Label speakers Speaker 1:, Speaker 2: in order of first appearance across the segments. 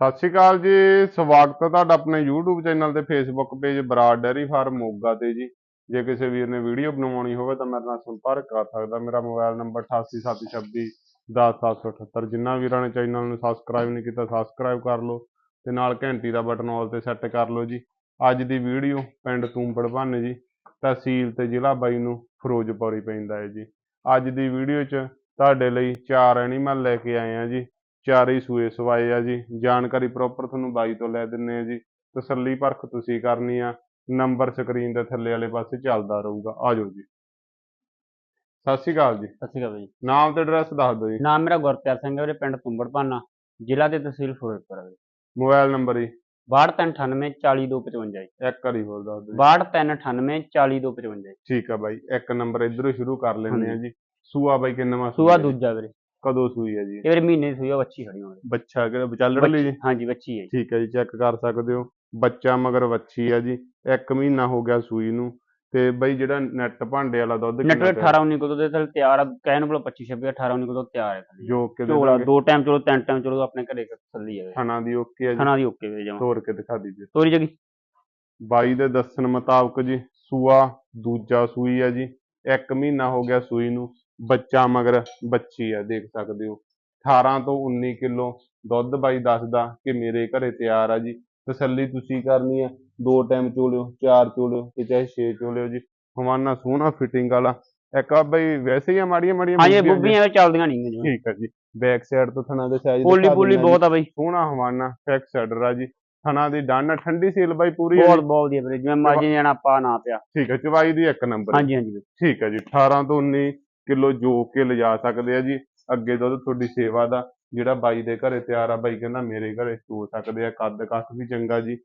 Speaker 1: ਸਤਿ ਸ਼੍ਰੀ ਅਕਾਲ ਜੀ, ਸਵਾਗਤ ਹੈ ਤੁਹਾਡਾ ਆਪਣੇ YouTube ਚੈਨਲ ਤੇ Facebook page Brar dairy farm Moga ਤੇ ਜੀ। ਜੇ ਕਿਸੇ ਵੀਰ ਨੇ ਵੀਡੀਓ ਬਣਵਾਉਣੀ ਹੋਵੇ ਤਾਂ ਮੇਰੇ ਨਾਲ ਸੰਪਰਕ ਕਰ ਸਕਦਾ। ਮੇਰਾ ਮੋਬਾਈਲ ਨੰਬਰ 8876 10778 ਜਿਨ੍ਹਾਂ ਵੀਰਾਂ ਨੇ ਚੈਨਲ ਨੂੰ ਸਬਸਕ੍ਰਾਈਬ ਨਹੀਂ ਕੀਤਾ ਸਬਸਕ੍ਰਾਈਬ ਕਰ ਲਓ ਤੇ ਨਾਲ ਘੰਟੀ ਦਾ ਬਟਨ ਆਲ ਤੇ ਸੈੱਟ ਕਰ ਲਓ ਜੀ। ਅੱਜ ਦੀ ਵੀਡੀਓ ਪਿੰਡ ਤੂੰਬੜ ਭੰਨ ਜੀ। ਤਹਿਸੀਲ ਤੇ ਜ਼ਿਲ੍ਹਾ ਬਾਈ ਨੂੰ ਫਿਰੋਜ਼ਪੁਰ ਹੀ ਪੈਂਦਾ ਹੈ ਜੀ। ਅੱਜ ਦੀ ਵੀਡੀਓ 'ਚ ਤੁਹਾਡੇ ਲਈ ਚਾਰ ਐਨੀਮਲ ਲੈ ਕੇ ਆਏ ਆ ਜੀ। ਚਾਰੇ ਹੀ ਸੂਏ ਸਵਾਏ ਆ ਜੀ। ਜਾਣਕਾਰੀ ਪ੍ਰੋਪਰ ਤੁਹਾਨੂੰ ਬਾਈ ਤੋਂ ਲੈ ਦਿੰਨੇ ਆ ਜੀ। ਤਸੱਲੀ ਪਰਖ ਤੁਸੀਂ ਕਰਨੀ ਆ। ਨੰਬਰ ਸਕਰੀਨ ਦੇ ਥੱਲੇ ਵਾਲੇ ਪਾਸੇ ਚੱਲਦਾ ਰਹੂਗਾ। ਆ ਜਾਓ ਜੀ। ਸਤਿ ਸ਼੍ਰੀ ਅਕਾਲ ਜੀ।
Speaker 2: ਸਤਿ ਸ਼੍ਰੀ ਅਕਾਲ ਜੀ
Speaker 1: ਨਾਮ ਤੇ ਐਡਰੈਸ ਦੱਸ ਦਿਓ ਜੀ।
Speaker 2: ਨਾਮ ਮੇਰਾ ਗੁਰਪਿਆਰ ਸਿੰਘ ਹੈ ਵੀਰੇ ਪਿੰਡ ਤੁੰਬੜ ਭਾਨਾ ਜ਼ਿਲ੍ਹਾ ਤੇ ਤਹਿਸੀਲ ਫਿਰੋਜ਼ਪੁਰ ਹੈ
Speaker 1: ਮੋਬਾਈਲ ਨੰਬਰ ਜੀ।
Speaker 2: 6298 40255 ਜੀ।
Speaker 1: ਇੱਕ ਵਾਰੀ ਹੋਰ ਦੱਸ ਦਿਓ ਜੀ।
Speaker 2: 6298 40255 ਜੀ।
Speaker 1: ਠੀਕ ਆ ਬਾਈ। ਇੱਕ ਨੰਬਰ ਇਧਰੋਂ ਸ਼ੁਰੂ ਕਰ ਲੈਂਦੇ ਆ ਜੀ। ਸੂਆ ਬਾਈ ਕਿੰਨਾ
Speaker 2: ਸੂਆ ਦੂਜਾ ਵੀਰੇ।
Speaker 1: ਕਦੋਂ ਸੂਈ ਆ ਜੀ?
Speaker 2: ਇਹ ਵੀਰੇ ਮਹੀਨੇ ਦੀ ਸੂਈ ਆ ਬੱਚੀ ਖੜੀ ਹੋਣੀ
Speaker 1: ਬੱਚਾ ਕਿਹੜਾ ਵਿਚਾਲੜ ਲਈ ਜੀ?
Speaker 2: ਹਾਂਜੀ ਬੱਚੀ ਹੈ ਜੀ।
Speaker 1: ਠੀਕ ਹੈ ਜੀ ਚੈੱਕ ਕਰ ਸਕਦੇ ਹੋ। ਬੱਚਾ ਮਗਰ ਵੱਛੀ ਆ ਜੀ। ਇੱਕ ਮਹੀਨਾ ਹੋ ਗਿਆ ਸੂਈ ਨੂੰ। ਤੇ ਬਈ ਜਿਹੜਾ ਨੈਟ ਭਾਂਡੇ ਵਾਲਾ ਦੁੱਧ
Speaker 2: ਨੈਟ
Speaker 1: ਕਿੰਨਾ
Speaker 2: 18 19 ਕੋਲ ਦੇ ਥੱਲੇ ਤਿਆਰ ਆ ਕਹਿਣ ਨੂੰ 25 26 18 19 ਕੋਲ ਤਿਆਰ ਹੈ ਥੱਲੇ।
Speaker 1: ਜੋ ਕਿ
Speaker 2: ਝੋਲਾ ਦੋ ਟਾਈਮ ਚਲੋ ਤਿੰਨ ਟਾਈਮ ਚਲੋ ਆਪਣੇ ਘਰੇ ਥੱਲੀ ਹੈ
Speaker 1: ਥਣਾ ਦੀ ਓਕੇ ਆ ਜੀ।
Speaker 2: ਖਾਣਾ ਦੀ ਓਕੇ ਵੀਰੇ ਜਮਾ।
Speaker 1: ਤੋੜ ਕੇ ਦਿਖਾ ਦਈਏ
Speaker 2: ਤੋਰੀ ਜਗੀ।
Speaker 1: ਬਾਈ ਦੇ ਦੱਸਣ ਮੁਤਾਬਕ ਜੀ ਸੂਆ ਦੂਜਾ ਸੂਈ ਆ ਜੀ। ਇੱਕ ਮਹੀਨਾ ਹੋ ਗਿਆ ਸੂਈ ਨੂੰ। ਬੱਚਾ ਮਗਰ ਬੱਚੀ ਆ ਦੇਖ ਸਕਦੇ ਹੋ। 18 ਤੋਂ 19 ਕਿਲੋ ਦੁੱਧ ਬਾਈ ਦੱਸਦਾ ਕਿ ਮੇਰੇ ਘਰੇ ਤਿਆਰ ਆ ਜੀ। ਤਸੱਲੀ ਤੁਸੀਂ ਕਰਨੀ ਆ। ਦੋ ਟਾਈਮ ਚੋਲਿਓ ਚਾਰ ਚੋਲਿਓ ਤੇ ਚਾਹੇ ਛੇ ਚੋਲਿਓ ਜੀ। ਹਵਾਨਾ ਸੋਹਣਾ ਫਿਟਿੰਗ ਵਾਲਾ। ਇੱਕ ਆ ਬਈ ਵੈਸੇ ਹੀ ਆ ਮਾੜੀਆਂ ਮਾੜੀਆਂ
Speaker 2: ਹਾਂਜੀ ਇਹ ਬੁੱਬੀਆਂ ਵਿੱਚ ਚੱਲਦੀਆਂ ਨਹੀਂ ਜਿਵੇਂ
Speaker 1: ਠੀਕ ਆ ਜੀ। ਬੈਕ ਸਾਈਡ ਤੋਂ ਥਣਾ ਦੇ ਸਾਈਜ਼
Speaker 2: ਪੋਲੀ ਪੋਲੀ ਬਹੁਤ ਆ ਬਈ।
Speaker 1: ਸੋਹਣਾ ਹਵਾਨਾ ਫੈਕ ਸਾਈਡਰ ਆ ਜੀ। ਥਣਾ ਦੀ ਡਨ ਠੰਡੀ ਸੀਲ ਬਾਈ ਪੂਰੀ
Speaker 2: ਬਹੁਤ
Speaker 1: ਜੀ।
Speaker 2: ਬਹੁਤ ਵਧੀਆ ਵੀਰੇ। ਜਿਵੇਂ ਮਰਜ਼ੀ ਜਾਣਾ ਪਾ ਨਾ ਪਿਆ।
Speaker 1: ਠੀਕ ਹੈ ਚਵਾਈ ਦੀ ਇੱਕ ਨੰਬਰ
Speaker 2: ਹਾਂਜੀ ਹਾਂਜੀ
Speaker 1: ਠੀਕ ਹੈ ਜੀ 18 ਤੋਂ 19 ਕਿਲੋ ਜੋ ਕੇ ਲਿਜਾ ਸਕਦੇ ਆ ਜੀ। ਅੱਗੇ ਦੁੱਧ ਤੁਹਾਡੀ ਸੇਵਾ ਦਾ ਜਿਹੜਾ ਬਾਈ ਦੇ ਘਰੇ ਤਿਆਰ ਆ ਬਾਈ ਕਹਿੰਦਾ ਮੇਰੇ ਘਰੇ ਹੋ ਸਕਦੇ ਆ ਕੱਦ ਕੱਦ ਵੀ ਚੰਗਾ ਜੀ।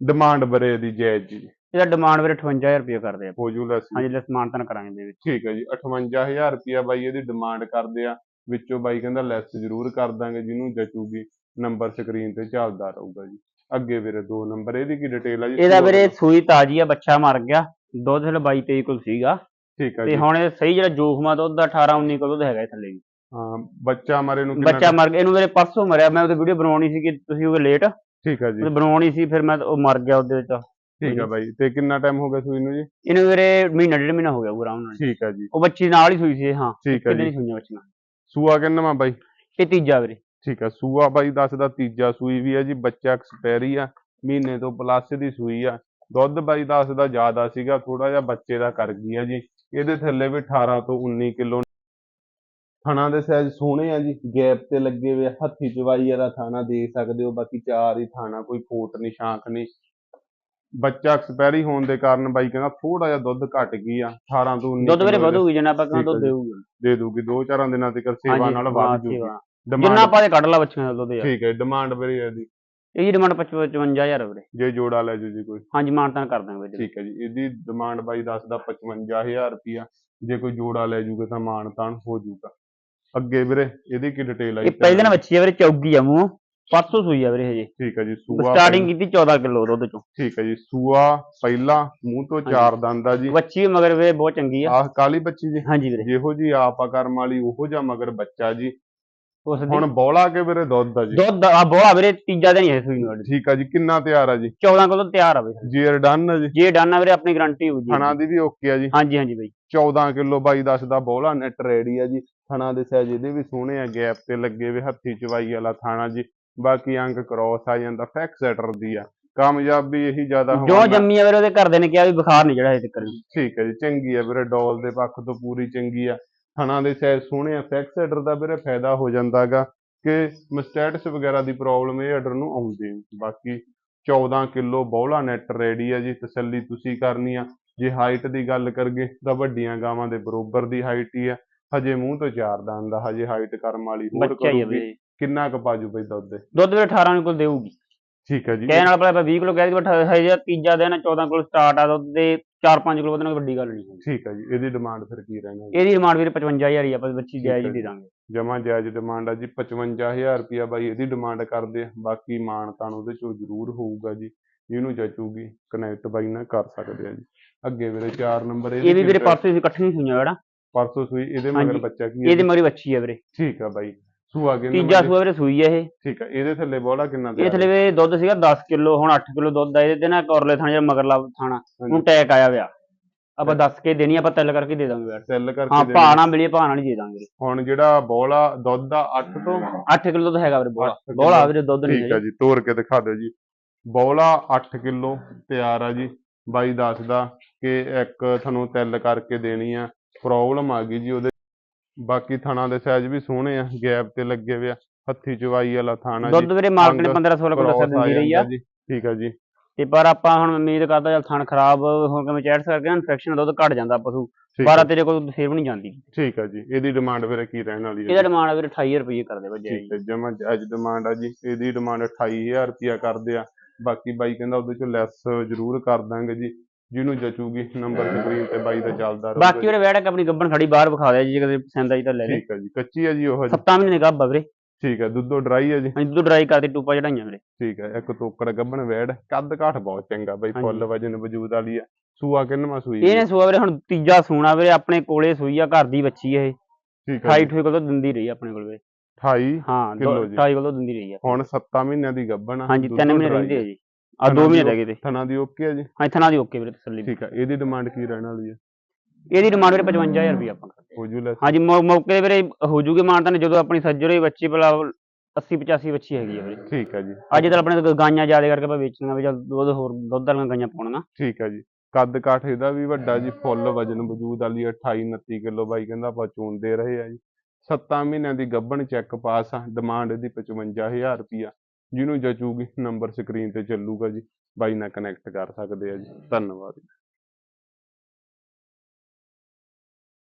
Speaker 1: ਡਿਮਾਂਡ ਬਰੇ ਦੀ ਜਾਇਜ਼ ਜੀ।
Speaker 2: ਇਹਦਾ ਡਿਮਾਂਡ ਵੀਰੇ 58000 ਰੁਪਏ ਕਰਦੇ ਆ।
Speaker 1: ਹੋ ਜੂ ਲੈਸ।
Speaker 2: ਹਾਂਜੀ ਲੈ ਸਮਾਨ ਤਾਂ ਕਰਾਂਗੇ ਦੇ ਵਿੱਚ।
Speaker 1: ਠੀਕ ਹੈ ਜੀ 58000 ਰੁਪਿਆ ਬਾਈ ਇਹਦੀ ਡਿਮਾਂਡ ਕਰਦੇ ਆ। ਵਿੱਚੋਂ ਬਾਈ ਕਹਿੰਦਾ ਲੈਸ ਜ਼ਰੂਰ ਕਰ ਦਾਂਗੇ ਜਿਹਨੂੰ ਜਚੂਗੀ ਨੰਬਰ ਸਕਰੀਨ ਤੇ ਚੱਲਦਾ ਰਹੂਗਾ ਜੀ। ਅੱਗੇ ਵੀਰੇ ਦੋ ਨੰਬਰ ਇਹਦੀ ਕੀ ਡਿਟੇਲ ਆ ਜੀ?
Speaker 2: ਇਹਦਾ ਵੀਰੇ। ਸੂਈ ਤਾਜੀ ਆ ਬੱਚਾ ਮਰ ਗਿਆ। ਦੁੱਧ ਹਲੇ 22 23 ਕੋਲ ਸੀਗਾ।
Speaker 1: ਠੀਕ ਹੈ
Speaker 2: ਤੇ
Speaker 1: ਜੀ।
Speaker 2: ਹੁਣ ਇਹ ਸਹੀ ਜਿਹੜਾ ਜੋਖਮਾ ਦੁੱਧ ਦਾ 18 19 ਕੋਲ ਦੁੱਧ ਹੈਗਾ ਇਹ ਥੱਲੇ ਵੀ
Speaker 1: ਹਾਂ ਬੱਚਾ ਮਾਰੇ ਨੂੰ ਕਿੰਨਾ
Speaker 2: ਬੱਚਾ ਮਰ ਗਿਆ ਇਹਨੂੰ ਵੀਰੇ ਪਰਸੋਂ ਮਰਿਆ ਮੈਂ ਉਹਦੀ ਵੀਡੀਓ ਬਣਾਉਣੀ ਸੀ ਕਿ ਤੁਸੀਂ ਉਹ ਲੇਟ।
Speaker 1: ਠੀਕ ਹੈ ਜੀ।
Speaker 2: ਬਣਾਉਣੀ ਸੀ ਫਿਰ ਮੈਂ ਉਹ ਮਰ ਗਿਆ ਉਹਦੇ ਵਿੱਚ।
Speaker 1: ਠੀਕ ਹੈ ਬਾਈ ਤੇ ਕਿੰਨਾ ਟਾਈਮ ਹੋ ਗਿਆ ਸੂਈ ਨੂੰ ਜੀ?
Speaker 2: ਇਹਨੂੰ ਵੀਰੇ ਮਹੀਨਾ ਡੇਢ ਮਹੀਨਾ ਹੋ ਗਿਆ ਪੂਰਾ ਉਹਨਾਂ ਨੇ
Speaker 1: ਠੀਕ ਹੈ ਜੀ।
Speaker 2: ਉਹ ਬੱਚੀ ਨਾਲ ਹੀ ਸੂਈ ਸੀ ਹਾਂ।
Speaker 1: ਠੀਕ ਹੈ ਜੀ।
Speaker 2: ਸੂਈਆਂ ਬੱਚੀਆਂ।
Speaker 1: ਸੂਆ ਕਿੰਨਾ ਬਾਈ?
Speaker 2: ਇਹ ਤੀਜਾ ਵੀਰੇ।
Speaker 1: ਠੀਕ ਹੈ ਸੂਆ ਬਾਈ ਦੱਸਦਾ ਤੀਜਾ ਸੂਈ ਵੀ ਹੈ ਜੀ ਬੱਚਾ ਐਕਸਪੈਰੀ ਆ ਮਹੀਨੇ ਤੋਂ ਪਲੱਸ ਦੀ ਸੂਈ ਆ। ਦੁੱਧ ਬਾਈ ਦੱਸਦਾ ਜ਼ਿਆਦਾ ਸੀਗਾ ਥੋੜਾ ਜਿਹਾ ਬੱਚੇ ਦਾ ਕਰ ਗਈ ਆ ਜੀ। ਇਹਦੇ ਥੱਲੇ ਵੀ 18 ਤੋਂ 19 ਕਿਲੋ ਥਣਾ ਦੇ ਸਾਈਜ਼ ਸੋਹਣੇ ਆ ਜੀ ਗੈਪ ਤੇ ਲੱਗੇ ਹੋਏ ਹੱਥੀ ਚਵਾਈ ਵਾਲਾ ਥਾਣਾ ਦੇਖ ਸਕਦੇ ਹੋ ਬਾਕੀ ਚਾਰ ਹੀ ਥਾਣਾ ਕੋਈ ਫੋਟ ਨਹੀਂ ਸ਼ਾਂਖ ਨਹੀਂ। ਬੱਚਾ ਐਕਸਪੈਰੀ ਹੋਣ ਦੇ ਕਾਰਨ ਬਾਈ ਕਹਿੰਦਾ ਥੋੜਾ ਜਿਹਾ ਦੁੱਧ ਘਟ ਗਈ ਆ 18 ਤੋਂ 19
Speaker 2: ਦੁੱਧ ਵੀਰੇ ਵਧੂਗੀ ਜਿੰਨਾ ਆਪਾਂ ਕਹਿੰਦਾ ਦੁੱਧ ਦੇਊਗੀ।
Speaker 1: ਦੇ ਦੂਗੀ ਦੋ ਚਾਰਾਂ ਦਿਨਾਂ ਤੱਕ ਸੇਵਾ ਨਾਲ ਵੱਧ ਜੂਗੀ।
Speaker 2: ਜਿੰਨਾ ਆਪਾਂ ਦੇ ਕੱਢ ਲਾ ਬੱਚਿਆਂ ਦਾ ਦੁੱਧ ਯਾਰ।
Speaker 1: ਠੀਕ ਹੈ ਡਿਮਾਂਡ ਬੜੀ ਹੈ ਇਹਦੀ।
Speaker 2: ਇਹਦੀ ਡਿਮਾਂਡ 55000 ਵੀਰੇ।
Speaker 1: ਜੇ ਜੋੜਾ ਲੈ ਜੂ ਜੀ ਕੋਈ।
Speaker 2: ਹਾਂਜੀ ਮਾਨਤਾਨ ਕਰ ਦਾਂਗੇ ਵੀਰੇ
Speaker 1: ਠੀਕ ਹੈ ਜੀ। ਇਹਦੀ ਡਿਮਾਂਡ ਬਾਈ ਦੱਸਦਾ 55000 ਰੁਪਿਆ ਜੇ ਕੋਈ ਜੋੜਾ ਲੈ ਜੂਗਾ ਤਾਂ ਮਾਣ ਤਾਣ ਹੋ ਜੂਗਾ। ਅੱਗੇ ਵੀਰੇ ਇਹਦੀ ਕੀ ਡਿਟੇਲ ਆ
Speaker 2: ਇਹ ਪਹਿਲੇ ਦਿਨ ਬੱਚੀ ਆ ਵੀਰੇ ਚੌਗੀ ਆ ਮੂੰਹ। ਪਰਸੋਂ ਸੂਈ ਆ ਵੀਰੇ ਹਜੇ।
Speaker 1: ਠੀਕ ਹੈ ਜੀ ਸੂਆ
Speaker 2: ਸਟਾਰਟਿੰਗ ਕੀਤੀ 14 ਕਿਲੋ ਦੁੱਧ ਚੋਂ।
Speaker 1: ਠੀਕ ਹੈ ਜੀ ਸੂਆ ਪਹਿਲਾ ਮੂੰਹ ਤੋਂ ਚਾਰ ਦੰਦ ਆ ਜੀ।
Speaker 2: ਬੱਚੀ ਮਗਰ ਵੀਰੇ ਬਹੁਤ ਚੰਗੀ ਆ।
Speaker 1: ਆਹ ਕਾਲੀ ਬੱਚੀ ਜੀ।
Speaker 2: ਹਾਂਜੀ ਵੀਰੇ।
Speaker 1: ਜਿਹੋ ਜੀ ਆਪਾ ਕਰਮ ਵਾਲੀ ਉਹੋ ਜਿਹਾ ਮਗਰ ਬੱਚਾ ਜੀ।
Speaker 2: ਉਸ ਦੀ
Speaker 1: ਹੁਣ ਬੌਲਾ ਕੇ ਵੀਰੇ ਦੁੱਧ ਆ ਜੀ।
Speaker 2: ਦੁੱਧ ਆ ਬੋਲਾ ਵੀਰੇ ਤੀਜਾ ਦਿਨ ਹੀ ਹੈ ਸੂਈ ਨੂੰ।
Speaker 1: ਠੀਕ ਆ ਜੀ ਕਿੰਨਾ ਤਿਆਰ ਆ ਜੀ?
Speaker 2: 14 ਕਿਲੋ ਤਿਆਰ ਆ ਵੀਰੇ।
Speaker 1: ਜੀਰ ਡਨ ਆ ਜੀ।
Speaker 2: ਜੇ ਡਾਨਾ ਵੀਰੇ ਆਪਣੀ ਗਾਰੰਟੀ ਹੋਊ ਜੀ।
Speaker 1: ਥਣਾ ਦੀ ਵੀ ਓਕੇ ਆ ਜੀ।
Speaker 2: ਹਾਂਜੀ ਹਾਂਜੀ ਬਾਈ।
Speaker 1: 14 ਕਿਲੋ ਬਾਈ ਦੱਸਦਾ ਬੋਲਾ ਨੈਟ ਰੈਡੀ ਆ ਜੀ। ਥਣਾ ਦੇ ਸਾਈਜ਼ ਇਹਦੇ ਵੀ ਸੋਹਣੇ ਆ ਗੈਪ ਤੇ ਲੱਗੇ ਵੇ ਹੱਥੀ ਚਵਾਈ ਵਾਲਾ ਥਾਣਾ ਜੀ। ਬਾਕੀ ਅੰਕ ਕ੍ਰੋਸ ਆ ਜਾਂਦਾ ਫੈਕ ਸੈਟਰ ਦੀ ਆ। ਕਾਮਯਾਬੀ ਇਹੀ ਜ਼ਿਆਦਾ
Speaker 2: ਜੋ ਜੰਮੀ ਆ ਵੀਰੇ ਉਹਦੇ ਘਰਦੇ ਨੇ ਕਿਹਾ ਵੀ ਬੁਖਾਰ ਨਹੀਂ ਜਿਹੜਾ ਹਜੇ ਤੱਕ।
Speaker 1: ਠੀਕ ਹੈ ਜੀ ਚੰਗੀ ਆ ਵੀਰੇ ਡੋਲ ਦੇ ਪੱਖ ਤੋਂ ਪੂਰੀ ਚੰਗੀ ਆ। ਥਣਾ ਦੇ ਸਾਈਜ਼ ਸੋਹਣੇ ਆ ਫੈਕ ਸੈਟਰ ਦਾ ਵੀਰੇ ਫਾਇਦਾ ਹੋ ਜਾਂਦਾਗਾ ਕਿ ਮਸਟੈਟਸ ਵਗੈਰਾ ਦੀ ਪ੍ਰੋਬਲਮ ਇਹ ਆਰਡਰ ਨੂੰ ਆਉਂਦੀ ਬਾਕੀ 14 ਕਿਲੋ ਬੌਲਾ ਨੈਟ ਰੈਡੀ ਆ ਜੀ ਤਸੱਲੀ ਤੁਸੀਂ ਕਰਨੀ ਆ। ਜੇ ਹਾਈਟ ਦੀ ਗੱਲ ਕਰਗੇ ਤਾਂ ਵੱਡੀਆਂ ਗਾਵਾਂ ਦੇ ਬਰੋਬਰ ਦੀ ਹਾਈਟ ਹੀ ਆ। ਹਜੇ ਮੂੰਹ ਤੋਂ ਚਾਰ ਦੰਦ ਦਾ ਹਜੇ ਹਾਈਟ ਕਰਮ ਵਾਲੀ ਹੋਰ ਕਰੂਗੀ। ਕਿੰਨਾ ਕੁ ਪਾਜੂ ਬਈ ਦੁੱਧ? ਦੇ
Speaker 2: ਦੁੱਧ ਵੀਰੇ 18 ਕਿਲੋ ਦੇਊਗੀ।
Speaker 1: ਠੀਕ ਹੈ ਜੀ।
Speaker 2: ਕਹਿਣ ਵਾਲਾ ਭਲਾ 20 ਕਿਲੋ ਕਹਿ ਦੀ ਬਟ ਹਜੇ ਤੀਜਾ ਦਿਨ ਆ, 14 ਕਿਲੋ ਸਟਾਰਟ ਆ ਦੁੱਧ ਦੇ 4-5 ਕਿਲੋ ਵਧਣਾ ਵੱਡੀ ਗੱਲ ਨਹੀਂ ਹੈ
Speaker 1: ਠੀਕ ਹੈ ਜੀ ਇਹਦੀ ਡਿਮਾਂਡ ਫਿਰ ਕੀ ਰਹਿਣਾ
Speaker 2: ਇਹਦੀ ਡਿਮਾਂਡ ਵੀਰੇ 55000 ਹੀ ਆ ਆਪਾਂ ਬੱਚੀ ਜਾਇਜ਼
Speaker 1: ਹੈ
Speaker 2: ਹੀ ਦੇ। ਦਾਂਗੇ।
Speaker 1: ਜਮਾ ਜਾਇਜ਼ ਡਿਮਾਂਡ ਆ ਜੀ 55000 ਰੁਪਿਆ ਬਾਈ ਇਹਦੀ ਡਿਮਾਂਡ ਕਰਦੇ ਆ ਬਾਕੀ ਮਾਣ ਤਾਣ ਉਹਦੇ ਚੋਂ ਜ਼ਰੂਰ ਹੋਊਗਾ ਜੀ ਜਿਹਨੂੰ ਜਚੂਗੀ ਕਨੈਕਟ ਬਾਈ ਨਾਲ ਕਰ ਸਕਦੇ ਆ ਜੀ। ਅੱਗੇ ਵੀਰੇ 4 ਨੰਬਰ
Speaker 2: ਇਹ ਵੀ ਵੀਰੇ ਪਰਸੋਂ ਇਕੱਠੀਆਂ ਹੀ ਜਿਹੜਾ
Speaker 1: ਪਰਸੋਂ ਸੂਈ ਇਹਦੇ ਮਗਰ। ਬੱਚਾ ਕੀ ਹੈ
Speaker 2: ਇਹਦੀ? ਮਗਰੀ ਬੱਚੀ ਆ ਵੀਰੇ।
Speaker 1: ਠੀਕ ਆ ਬਾਈ। ਸੂਆ ਕਿੰਨਾ
Speaker 2: ਤੀਜਾ ਸੂਆ ਵੀਰੇ ਸੂਈ ਹੈ ਇਹ।
Speaker 1: ਠੀਕ ਹੈ ਇਹਦੇ ਥੱਲੇ ਬੋਲਾ ਕਿੰਨਾ
Speaker 2: ਇਹ ਥਲੇ ਵੀ ਦੁੱਧ ਸੀਗਾ 10 ਕਿਲੋ ਹੁਣ 8 ਕਿਲੋ ਦੁੱਧ ਆ ਇਹਦੇ ਤੇ ਨਾ ਕੋਰਲੇ ਥਾਣਾ ਜਾਂ ਮਗਰਲਾ ਥਾਣਾ। ਹੁਣ ਟੈਕ ਆਇਆ ਵਿਆ। ਆਪਾਂ ਦੱਸ ਕੇ ਦੇਣੀ ਆਪਾਂ ਤਿਲ ਕਰਕੇ ਦੇ ਦਾਂਗੇ ਵੀਰੇ
Speaker 1: ਸੈੱਲ ਕਰਕੇ
Speaker 2: ਹਾਂ ਨਾ ਮਿਲੇ ਨਾਲ ਨਹੀਂ ਦੇ ਦਾਂਗੇ
Speaker 1: ਹੁਣ ਜਿਹੜਾ ਬੋਲਾ ਦੁੱਧ ਦਾ 8 ਤੋਂ?
Speaker 2: 8 ਕਿਲੋ ਤਾਂ ਹੈਗਾ ਵੀਰੇ ਬੋਲਾ ਬੋਲਾ। ਵੀਰੇ ਦੁੱਧ ਨਹੀਂ
Speaker 1: ਠੀਕ ਹੈ ਜੀ ਤੋੜ ਕੇ ਦਿਖਾ ਦਿਓ ਜੀ। ਬੌਲਾ 8 ਕਿਲੋ ਤਿਆਰ ਆ ਜੀ। ਬਾਈ ਦੱਸਦਾ ਕਿ ਇੱਕ ਤੁਹਾਨੂੰ ਤਿੱਲ ਕਰਕੇ ਦੇਣੀ ਆ। ਪ੍ਰੋਬਲਮ ਆ ਗਈ ਜੀ ਉਹਦੇ ਬਾਕੀ ਥਣਾ ਦੇ ਸਾਈਜ਼ ਵੀ ਸੋਹਣੇ ਆ ਗੈਪ ਤੇ ਲੱਗੇ ਹੋਏ ਆ ਹੱਥੀ ਚਵਾਈ ਵਾਲਾ ਥਾਣਾ ਜੀ
Speaker 2: ਦੁੱਧ ਵੀਰੇ ਮਾਲਕ ਨੇ
Speaker 1: ਅੰਗ
Speaker 2: 15 16 ਕਿਲੋ
Speaker 1: cross
Speaker 2: ਦਿੰਦੀ ਰਹੀ ਆ।
Speaker 1: ਜਾਂਦਾ ਠੀਕ ਆ ਜੀ।
Speaker 2: ਤੇ ਪਰ ਆਪਾਂ ਹੁਣ ਉਮੀਦ ਕਰਦਾ ਚੱਲ ਥਣ ਖਰਾਬ ਹੋ ਕੇ ਚੈਟਸ ਕਰਕੇ ਇਨਫੈਕਸ਼ਨ ਦੁੱਧ ਘਟ ਜਾਂਦਾ ਪਸ਼ੂ
Speaker 1: ਠੀਕ
Speaker 2: 12
Speaker 1: ਆ
Speaker 2: ਤੇਰੇ ਕੋਲ ਫੇਰ ਵੀ ਨਹੀਂ ਜਾਂਦੀ।
Speaker 1: ਠੀਕ ਆ ਜੀ ਇਹਦੀ ਡਿਮਾਂਡ ਵੀਰੇ ਕੀ ਰਹਿਣ ਵਾਲੀ ਹੈ
Speaker 2: ਇਹਦਾ? ਡਿਮਾਂਡ ਵੀਰੇ 28 ਰੁਪਏ ਕਰਦੇ ਭੱਜਿਆ ਜੀ।
Speaker 1: ਠੀਕ ਹੈ ਜਮਾ ਅੱਜ ਡਿਮਾਂਡ ਆ ਜੀ ਇਹਦੀ ਡਿਮਾਂਡ 28000 ਰੁਪਿਆ ਕਰਦੇ ਆ ਬਾਕੀ ਬਾਈ ਕਹਿੰਦਾ ਉਹਦੇ ਚੋਂ ਲੈਸ ਜ਼ਰੂਰ ਕਰ ਦਾਂਗੇ ਜੀ। ਜਿਹਨੂੰ ਜਚੂਗੀ ਨੰਬਰ ਸਕਰੀਨ ਤੇ ਬਾਈ ਦਾ ਚੱਲਦਾ ਰਹੂਗਾ
Speaker 2: ਬਾਕੀ ਵੀਰੇ ਵੈੜਕ ਆਪਣੀ ਗੱਬਣ ਖੜੀ ਬਾਹਰ ਵਿਖਾ ਦਿਆ ਜੀ ਜੇ ਕਦੇ ਪਸੰਦ ਆਈ ਤਾਂ ਲੈ ਲੈ।
Speaker 1: ਠੀਕ ਹੈ ਜੀ ਕੱਚੀ ਆ ਜੀ ਉਹ ਜੀ
Speaker 2: ਸੱਤਾਂ ਮਹੀਨੇ ਦੀ ਗੱਬ ਆ ਵੀਰੇ।
Speaker 1: ਠੀਕ ਹੈ ਦੁੱਧੋ ਡਰਾਈ ਹੈ ਜੀ।
Speaker 2: ਅਸੀਂ ਦੁੱਧ ਡਰਾਈ ਕਰਦੀ ਟੂਪਾ ਚੜਾਈਆਂ ਵੀਰੇ।
Speaker 1: ਠੀਕ ਹੈ ਇੱਕ ਤੋਕੜ ਗੱਬਣ ਵੈੜ ਕੱਦ ਕਾਠ ਬਹੁਤ ਚੰਗਾ ਬਈ
Speaker 2: ਹਾਂਜੀ।
Speaker 1: ਫੁੱਲ ਵਜਨ ਵਜੂਦ ਵਾਲੀ ਆ ਸੂਆ ਕਿੰਨਵਾਂ ਸੂਈ
Speaker 2: ਇਹਨੇ ਸੂਆ ਵੀਰੇ ਹੁਣ ਤੀਜਾ ਸੂਣਾ ਵੀਰੇ ਆਪਣੇ ਕੋਲੇ ਸੂਈ ਆ ਘਰ ਦੀ ਬੱਚੀ ਇਹ।
Speaker 1: ਠੀਕ ਹੈ
Speaker 2: 28
Speaker 1: ਜੀ।
Speaker 2: ਠੋਏ ਕੋਲ ਦਿੰਦੀ ਰਹੀ ਆਪਣੇ ਕੋਲ ਵੀਰੇ।
Speaker 1: 28
Speaker 2: ਹਾਂ
Speaker 1: ਕਿੱਲੋ ਜੀ।
Speaker 2: 28 ਕੋਲ ਦਿੰਦੀ ਰਹੀ ਆ।
Speaker 1: ਹੁਣ 7 ਮਹੀਨਿਆਂ ਦੀ ਗੱਬਣ ਆ
Speaker 2: ਹਾਂਜੀ
Speaker 1: ਦੁੱਧੋ
Speaker 2: 3 ਮਹੀਨੇ ਰਹਿੰਦੇ ਆ। ਜੀ। ਆ 2
Speaker 1: ਥਣਾ
Speaker 2: ਮਹੀਨੇ
Speaker 1: ਦੀ
Speaker 2: ਰਹਿ ਗਏ ਤੇ।
Speaker 1: ਥਣਾ ਦੀ ਓਕੇ ਆ ਜੀ?
Speaker 2: ਹਾਂ ਥਣਾ ਦੀ ਓਕੇ ਵੀਰੇ ਤਸੱਲੀ
Speaker 1: ਠੀਕ ਹੈ ਇਹਦੀ ਡਿਮਾਂਡ ਕੀ ਰਹਿਣ ਵਾਲੀ ਹੈ
Speaker 2: ਇਹਦੀ ਡਿਮਾਂਡ ਵੀਰੇ 55000 ਰੁਪਏ ਆਪਾਂ ਕਰਦੇ
Speaker 1: ਹੋ। ਜੂ ਲੈਸ
Speaker 2: ਹਾਂਜੀ ਮੌਕੇ ਤੇ ਵੀਰੇ ਹੋ ਜੂਗੀ ਮਾਨਤਾ ਨੇ ਜਦੋਂ ਆਪਣੀ ਸੱਜਰੇ ਬੱਚੀ ਭਲਾ 80 85 ਬੱਚੀ ਹੈਗੀ ਆ ਵੀਰੇ।
Speaker 1: ਠੀਕ ਹੈ ਜੀ।
Speaker 2: ਅੱਜ ਤਾਂ ਆਪਣੇ ਗਾਈਆਂ ਜ਼ਿਆਦਾ ਕਰਕੇ ਆਪਾਂ ਵੇਚਣੀਆਂ ਵੀ ਚੱਲ ਦੁੱਧ ਹੋਰ ਦੁੱਧ ਵਾਲੀਆਂ ਗਾਈਆਂ ਪਾਉਣੀਆਂ
Speaker 1: ਠੀਕ ਹੈ ਜੀ। ਕੱਦ ਕਾਠ ਇਹਦਾ ਵੀ ਵੱਡਾ ਜੀ ਫੁੱਲ ਵਜਨ ਵਜੂਦ ਵਾਲੀ 28 29 ਕਿਲੋ ਬਾਈ ਕਹਿੰਦਾ ਆਪਾਂ ਚੂਨ ਦੇ ਰਹੇ ਆ ਜੀ। 7 ਮਹੀਨਿਆਂ ਦੀ ਗੱਭਣ ਚੈੱਕ ਪਾਸ ਆ ਡਿਮਾਂਡ ਇਹਦੀ 55000 ਰੁਪਿਆ ਜਿਹਨੂੰ ਜਚੂਗੀ ਨੰਬਰ ਸਕਰੀਨ ਤੇ ਚੱਲੂਗਾ ਜੀ। ਬਾਈ ਨਾਲ ਕਨੈਕਟ ਕਰ ਸਕਦੇ ਆ ਜੀ। ਧੰਨਵਾਦ। ਜੀ